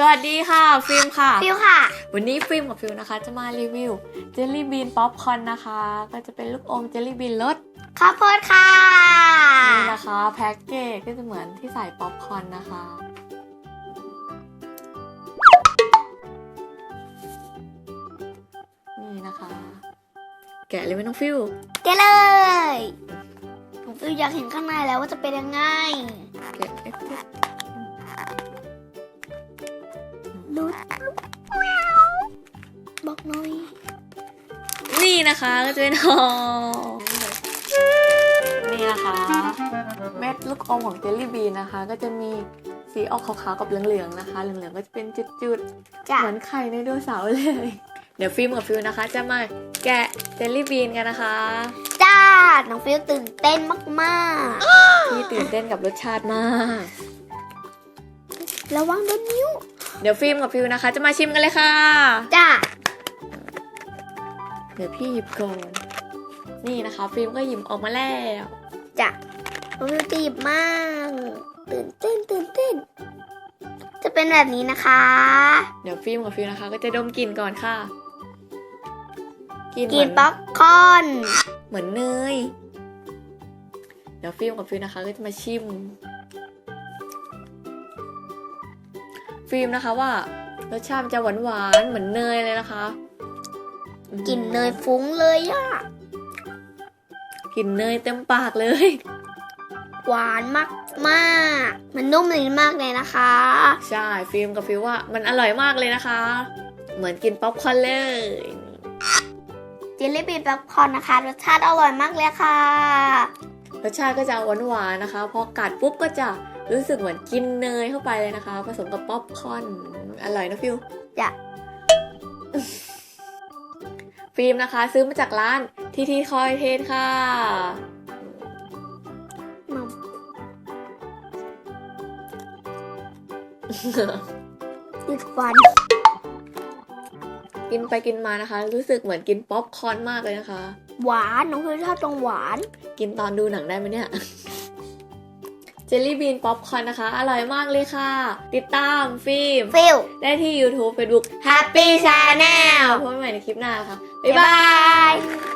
สวัสดีค่ะ ฟิล์มค่ะ ฟิวค่ะ วันนี้ฟิล์มกับฟิลนะคะ จะมารีวิวเจลลี่บีนป๊อปคอร์นนะคะ ก็จะเป็นลูกอมเจลลี่บีนรสข้าวโพดค่ะ นี่นะคะแพ็กเกจก็จะเหมือนที่ใส่ป๊อปคอร์นนะคะ นี่นะคะ แกะเลยไหมน้องฟิลเกเลยผมฟิวอยากเห็นข้างในแล้วว่าจะเป็นยังไง แกะเอ๊ะ รุดบอกหน่อย นี่นะคะก็จะเป็นห่อนี่นะคะ เม็ดลูกอมของเจลลี่บีนนะคะ ก็จะมีสีออกขาวๆกับเหลืองๆนะคะ เหลืองๆก็จะเป็นจุดๆจ้ะเหมือนไข่ในไดโนเสาร์เลย เดี๋ยวฟิล์มกับฟิวนะคะ จะมาแกะเจลลี่บีนกันนะคะจ้าน้องฟิวตื่นเต้นมากที่ตื่นเต้นกับรสชาติมากๆระวังโดนนิ้ว เดี๋ยวฟิล์มกับฟิวนะคะ จะมาชิมกันเลยค่ะ จ้าเดี๋ยวพี่หยิบก่อน นี่นะคะ ฟิล์มก็หยิบออกมาแล้วจ้ะน้องฟิวตีบมาก ตื่นเต้นตื่นเต้น จะเป็นแบบนี้นะคะ เดี๋ยวฟิล์มกับฟิวนะคะ ก็จะดมกลิ่นก่อนค่ะกลิ่นเหกิมืนอนป๊อปคอร์นเหมือนเนยเดี๋ยวฟิล์มกับฟิวนะคะ ก็จะมาชิม ฟิล์มนะคะว่ารสชาติมันจะหวานหวานๆเหมือนเนยเลยนะคะกลิ่นเนยฟุ้งเลยอะกลิ่นเนยเต็มปากเลย หวานมากมากๆมันนุ่มลิ้นมากเลยนะคะ ใช่ฟิล์มกับฟิวว่ามันอร่อยมากเลยนะคะ เหมือนกินป๊อปคอร์นเลยเจลลี่บีนป๊อปคอร์นนะคะ รสชาติอร่อยมากเลยค่ะ รสชาติก็จะหวานหวานๆนะคะ พอกัดปุ๊บก็จะ รู้สึกเหมือนกินเนยเข้าไปเลยนะคะ ผสมกับป๊อปคอร์นอร่อยนะฟิวจ้ะฟิล์มนะคะ ซื้อมาจากร้านทีทีคอยเทนค่ะมัมติดฟัน กินไปกินมานะคะ รู้สึกเหมือนกินป๊อปคอร์นมากเลยนะคะ หวาน น้องคือชอบตรงหวาน กินตอนดูหนังได้ไหมเนี่ย เจลลี่บีนป๊อปคอร์นนะคะ อร่อยมากเลยค่ะ ติดตามฟิล์มฟิลได้ที่ YouTube Facebook Happy Channel พบกันใหม่ในคลิปหน้าค่ะ บ๊ายบายย